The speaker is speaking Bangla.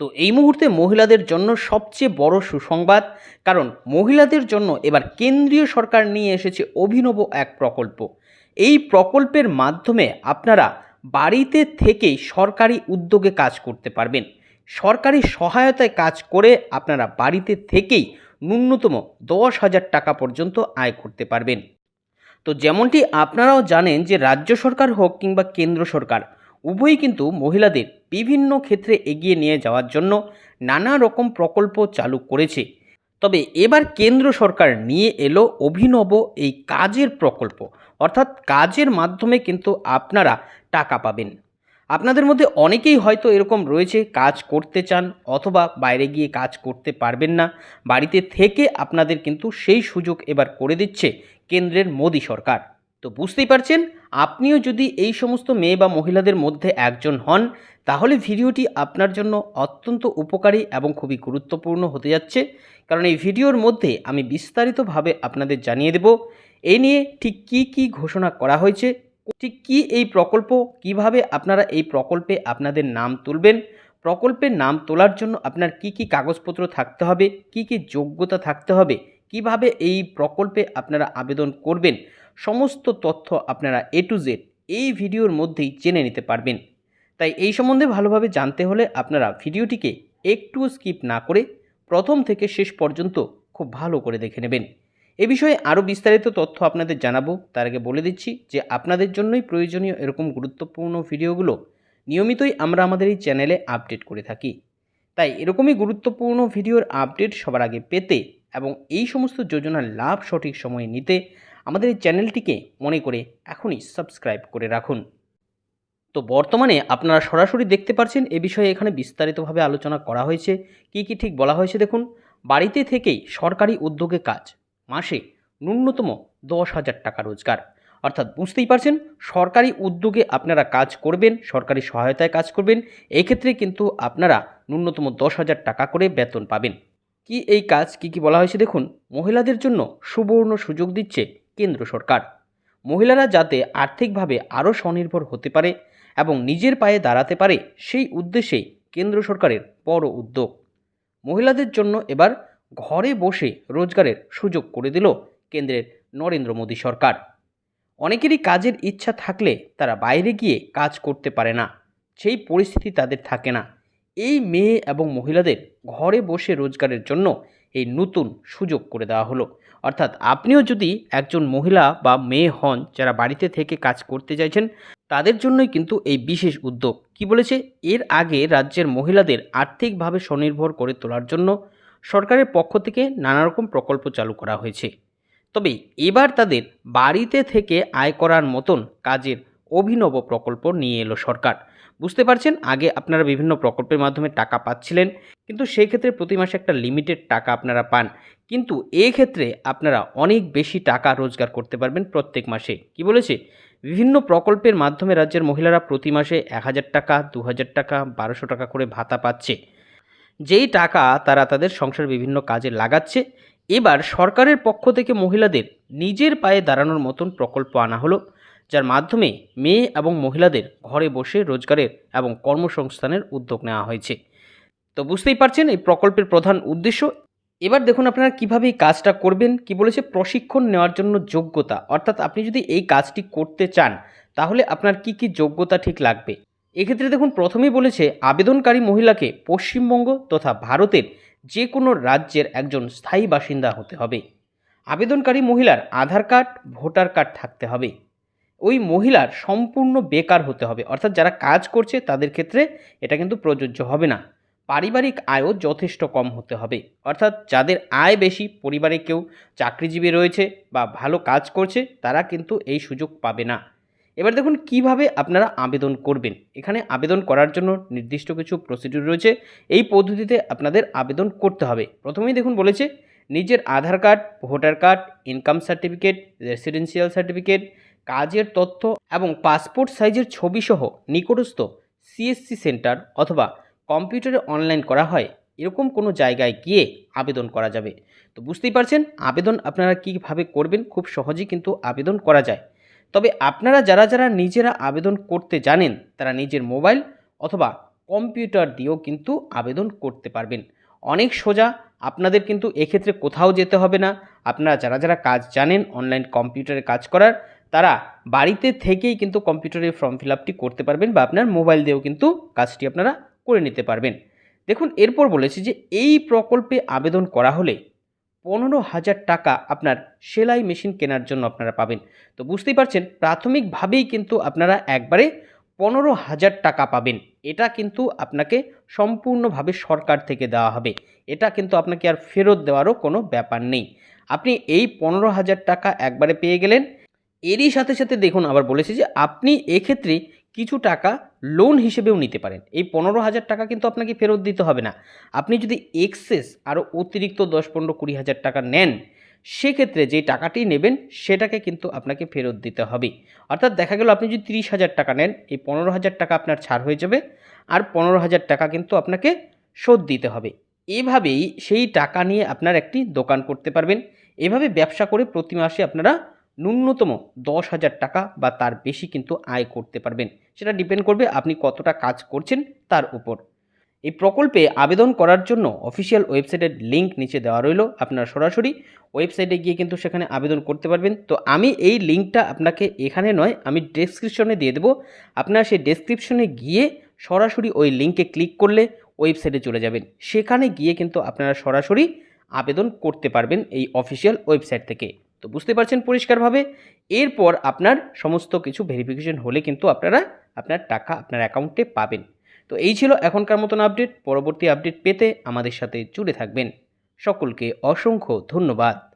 তো এই মুহূর্তে মহিলাদের জন্য সবচেয়ে বড় সুসংবাদ, কারণ মহিলাদের জন্য এবার কেন্দ্রীয় সরকার নিয়ে এসেছে অভিনব এক প্রকল্প। এই প্রকল্পের মাধ্যমে আপনারা বাড়িতে থেকেই সরকারি উদ্যোগে কাজ করতে পারবেন। সরকারি সহায়তায় কাজ করে আপনারা বাড়িতে থেকেই ন্যূনতম দশ হাজার টাকা পর্যন্ত আয় করতে পারবেন। তো যেমনটি আপনারাও জানেন যে রাজ্য সরকার হোক কিংবা কেন্দ্র সরকার উভয়ই কিন্তু মহিলাদের বিভিন্ন ক্ষেত্রে এগিয়ে নিয়ে যাওয়ার জন্য নানা রকম প্রকল্প চালু করেছে। তবে এবার কেন্দ্র সরকার নিয়ে এলো অভিনব এই কাজের প্রকল্প। অর্থাৎ কাজের মাধ্যমে কিন্তু আপনারা টাকা পাবেন। আপনাদের মধ্যে অনেকেই হয়তো এরকম রয়েছে, কাজ করতে চান অথবা বাইরে গিয়ে কাজ করতে পারবেন না। বাড়িতে থেকে আপনাদের কিন্তু সেই সুযোগ এবার করে দিচ্ছে কেন্দ্রের মোদী সরকার। তো বুঝতেই পারছেন? আপনিও যদি এই সমস্ত মেয়ে বা মহিলাদের মধ্যে একজন হন, তাহলে ভিডিওটি আপনার জন্য অত্যন্ত উপকারী এবং খুবই গুরুত্বপূর্ণ হতে যাচ্ছে। কারণ এই ভিডিওর মধ্যে আমি বিস্তারিতভাবে আপনাদের জানিয়ে দেব এই নিয়ে ঠিক কি কি ঘোষণা করা হয়েছে, ঠিক কি এই প্রকল্প, কীভাবে আপনারা এই প্রকল্পে আপনাদের নাম তুলবেন, প্রকল্পের নাম তোলার জন্য আপনার কি কি কাগজপত্র থাকতে হবে, কি কি যোগ্যতা থাকতে হবে কীভাবে এই প্রকল্পে আপনারা আবেদন করবেন? সমস্ত তথ্য আপনারা এ টু জেড এই ভিডিওর মধ্যেই জেনে নিতে পারবেন। তাই এই সম্বন্ধে ভালোভাবে জানতে হলে আপনারা ভিডিওটিকে একটুও স্কিপ না করে প্রথম থেকে শেষ পর্যন্ত খুব ভালো করে দেখে নেবেন। এ বিষয়ে আরও বিস্তারিত তথ্য আপনাদের জানাব। তার আগে বলে দিচ্ছি যে আপনাদের জন্যই প্রয়োজনীয় এরকম গুরুত্বপূর্ণ ভিডিওগুলো নিয়মিতই আমরা আমাদের এই চ্যানেলে আপডেট করে থাকি। তাই এরকমই গুরুত্বপূর্ণ ভিডিওর আপডেট সবার আগে পেতে এবং এই সমস্ত যোজনার লাভ সঠিক সময়ে নিতে আমাদের এই চ্যানেলটিকে মনে করে এখনই সাবস্ক্রাইব করে রাখুন। তো বর্তমানে আপনারা সরাসরি দেখতে পাচ্ছেন এ বিষয়ে এখানে বিস্তারিতভাবে আলোচনা করা হয়েছে। কি কি ঠিক বলা হয়েছে দেখুন? বাড়িতে থেকেই সরকারি উদ্যোগে কাজ, মাসে ন্যূনতম দশ হাজার টাকা রোজগার। অর্থাৎ বুঝতেই পারছেন, সরকারি উদ্যোগে আপনারা কাজ করবেন, সরকারি সহায়তায় কাজ করবেন, এক্ষেত্রে কিন্তু আপনারা ন্যূনতম দশ হাজার টাকা করে বেতন পাবেন। কি এই কাজ কি কি বলা হয়েছে দেখুন? মহিলাদের জন্য সুবর্ণ সুযোগ দিচ্ছে কেন্দ্র সরকার। মহিলারা যাতে আর্থিকভাবে আরও স্বনির্ভর হতে পারে এবং নিজের পায়ে দাঁড়াতে পারে সেই উদ্দেশ্যেই কেন্দ্র সরকারের বড় উদ্যোগ। মহিলাদের জন্য এবার ঘরে বসে রোজগারের সুযোগ করে দিল কেন্দ্রের নরেন্দ্র মোদী সরকার। অনেকেরই কাজের ইচ্ছা থাকলে তারা বাইরে গিয়ে কাজ করতে পারে না। সেই পরিস্থিতি তাদের থাকে না। এই মেয়ে এবং মহিলাদের ঘরে বসে রোজগারের জন্য এই নতুন সুযোগ করে দেওয়া হলো। অর্থাৎ আপনিও যদি একজন মহিলা বা মেয়ে হন, যারা বাড়িতে থেকে কাজ করতে চাইছেন, তাদের জন্যই কিন্তু এই বিশেষ উদ্যোগ। কি বলেছে? এর আগে রাজ্যের মহিলাদের আর্থিকভাবে স্বনির্ভর করে তোলার জন্য সরকারের পক্ষ থেকে নানা রকম প্রকল্প চালু করা হয়েছে। তবে এবার তাদের বাড়িতে থেকে আয় করার মতন কাজের অভিনব প্রকল্প নিয়ে এলো সরকার। বুঝতে পারছেন? আগে আপনারা বিভিন্ন প্রকল্পের মাধ্যমে টাকা পাচ্ছিলেন, কিন্তু সেই ক্ষেত্রে প্রতি মাসে একটা লিমিটেড টাকা আপনারা পান। কিন্তু এক্ষেত্রে আপনারা অনেক বেশি টাকা রোজগার করতে পারবেন প্রত্যেক মাসে। কি বলেছে? বিভিন্ন প্রকল্পের মাধ্যমে রাজ্যের মহিলারা প্রতি মাসে এক হাজার টাকা দু হাজার টাকা, বারোশো টাকা করে ভাতা পাচ্ছে। যেই টাকা তারা তাদের সংসার বিভিন্ন কাজে লাগাচ্ছে, এবার সরকারের পক্ষ থেকে মহিলাদের নিজের পায়ে দাঁড়ানোর মতন প্রকল্প আনা হলো। যার মাধ্যমে মেয়ে এবং মহিলাদের ঘরে বসে রোজগারের এবং কর্মসংস্থানের উদ্যোগ নেওয়া হয়েছে। তো বুঝতেই পারছেন, এই প্রকল্পের প্রধান উদ্দেশ্য। এবার দেখুন আপনারা কীভাবে এই কাজটা করবেন, কি বলেছে প্রশিক্ষণ নেওয়ার জন্য যোগ্যতা। অর্থাৎ আপনি যদি এই কাজটি করতে চান, তাহলে আপনার কি কি যোগ্যতা ঠিক লাগবে? এক্ষেত্রে দেখুন, প্রথমেই বলেছে, আবেদনকারী মহিলাকে পশ্চিমবঙ্গ তথা ভারতের যে কোনো রাজ্যের একজন স্থায়ী বাসিন্দা হতে হবে। আবেদনকারী মহিলার আধার কার্ড, ভোটার কার্ড থাকতে হবে। ওই মহিলার সম্পূর্ণ বেকার হতে হবে। অর্থাৎ যারা কাজ করছে তাদের ক্ষেত্রে এটা কিন্তু প্রযোজ্য হবে না। পারিবারিক আয়ও যথেষ্ট কম হতে হবে। অর্থাৎ যাদের আয় বেশি, পরিবারে কেউ চাকরিজীবী রয়েছে বা ভালো কাজ করছে, তারা কিন্তু এই সুযোগ পাবে না। এবার দেখুন কীভাবে আপনারা আবেদন করবেন। এখানে আবেদন করার জন্য নির্দিষ্ট কিছু প্রসিডিউর রয়েছে। এই পদ্ধতিতে আপনাদের আবেদন করতে হবে। প্রথমেই দেখুন বলেছে, নিজের Aadhaar card, voter card income certificate residential certificate কাজের তথ্য এবং পাসপোর্ট সাইজের ছবিসহ নিকটস্থ সিএসসি সেন্টার অথবা কম্পিউটারে অনলাইন করা হয়, এরকম কোনো জায়গায় গিয়ে আবেদন করা যাবে। তো বুঝতেই পারছেন, আবেদন আপনারা কীভাবে করবেন, খুব সহজেই কিন্তু আবেদন করা যায়। তবে আপনারা যারা যারা নিজেরা আবেদন করতে জানেন, তারা নিজের মোবাইল অথবা কম্পিউটার দিয়েও কিন্তু আবেদন করতে পারবেন। অনেক সোজা, আপনাদের কিন্তু এক্ষেত্রে কোথাও যেতে হবে না। আপনারা যারা যারা কাজ জানেন, অনলাইন কম্পিউটারে কাজ করার তারা বাড়িতে থেকেই কিন্তু কম্পিউটারের ফর্ম ফিল আপটি করতে পারবেন বা আপনার মোবাইল দিয়েও কিন্তু কাজটি আপনারা করে নিতে পারবেন। দেখুন, এরপর বলেছি যে এই প্রকল্পে আবেদন করা হলে পনেরো হাজার টাকা আপনার সেলাই মেশিন কেনার জন্য আপনারা পাবেন। তো বুঝতেই পারছেন, প্রাথমিকভাবেই কিন্তু আপনারা একবারে পনেরো হাজার টাকা পাবেন। এটা কিন্তু আপনাকে সম্পূর্ণভাবে সরকার থেকে দেওয়া হবে। এটা কিন্তু আপনাকে আর ফেরত দেওয়ারও কোনো ব্যাপার নেই। আপনি এই পনেরো হাজার টাকা একবারে পেয়ে গেলেন এরই সাথে সাথে দেখুন, আবার বলেছি যে আপনি এক্ষেত্রে কিছু টাকা লোন হিসেবেও নিতে পারেন। এই পনেরো হাজার টাকা কিন্তু আপনাকে ফেরত দিতে হবে না। আপনি যদি এক্সেস আরও অতিরিক্ত দশ, পনেরো, কুড়ি হাজার টাকা নেন, সেক্ষেত্রে যে টাকাটি নেবেন, সেটাকে কিন্তু আপনাকে ফেরত দিতে হবে। অর্থাৎ দেখা গেল আপনি যদি তিরিশ হাজার টাকা নেন, এই পনেরো হাজার টাকা আপনার ছাড় হয়ে যাবে আর পনেরো হাজার টাকা কিন্তু আপনাকে শোধ দিতে হবে। এভাবেই সেই টাকা নিয়ে আপনার একটি দোকান করতে পারবেন। এভাবে ব্যবসা করে প্রতি মাসে আপনারা ন্যূনতম দশ হাজার টাকা বা তার বেশি কিন্তু আয় করতে পারবেন। সেটা ডিপেন্ড করবে আপনি কতটা কাজ করছেন তার উপর। এই প্রকল্পে আবেদন করার জন্য অফিসিয়াল ওয়েবসাইটের লিঙ্ক নিচে দেওয়া রইল আপনারা সরাসরি। ওয়েবসাইটে গিয়ে কিন্তু সেখানে আবেদন করতে পারবেন। তো আমি এই লিঙ্কটা আপনাকে এখানে নয়, আমি ডেসক্রিপশনে দিয়ে দেবো। আপনারা সেই ডেসক্রিপশনে গিয়ে সরাসরি ওই লিঙ্কে ক্লিক করলে ওয়েবসাইটে চলে যাবেন। সেখানে গিয়ে কিন্তু আপনারা সরাসরি আবেদন করতে পারবেন এই অফিসিয়াল ওয়েবসাইট থেকে। তো বুঝতে পারছেন পরিষ্কারভাবে। এরপর আপনার সমস্ত কিছু ভেরিফিকেশন হলে কিন্তু আপনারা আপনার টাকা আপনার অ্যাকাউন্টে পাবেন। তো এই ছিল এখনকার মতন আপডেট পরবর্তী আপডেট পেতে আমাদের সাথে জুড়ে থাকবেন। সকলকে অসংখ্য ধন্যবাদ।